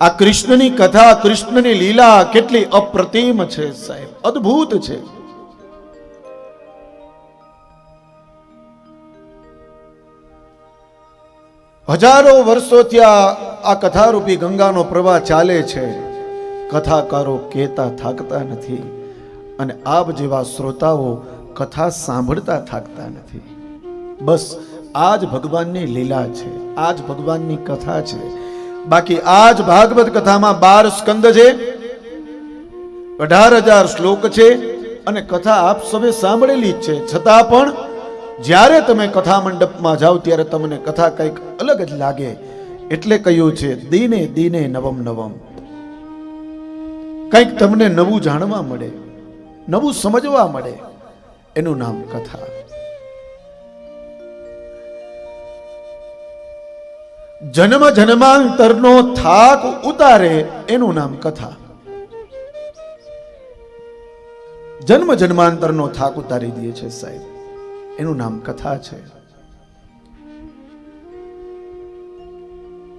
આ કૃષ્ણની કથા, કૃષ્ણની લીલા કેટલી અપ્રતિમ છે સાહેબ. અદ્ભુત છે. હજારો વર્ષોથી આ કથારૂપી ગંગાનો પ્રવાહ ચાલે છે. કથાકારો કહેતા થાકતા નથી અને આપ જેવા શ્રોતાઓ કથા સાંભળતા થાકતા નથી. બસ, આ જ ભગવાનની લીલા છે, આ જ ભગવાનની કથા છે. બાકી આ જ ભાગવત કથામાં બાર સ્કંદ છે. અઢાર હજાર શ્લોક છે અને કથા આપ સૌએ સાંભળેલી જ છે. છતાં પણ જ્યારે તમે કથા મંડપમાં જાઓ ત્યારે તમને કથા કંઈક અલગ જ લાગે. એટલે કહ્યું છે, દીને દીને નવમ નવમ. કંઈક તમને નવું જાણવા મળે, નવું સમજવા મળે. એનું નામ કથા. જન્મ જન્માંતરનો થાક ઉતારે એનું નામ કથા. જન્મ જન્માંતરનો થાક ઉતારી દે છે સાહેબ. એનું નામ કથા છે.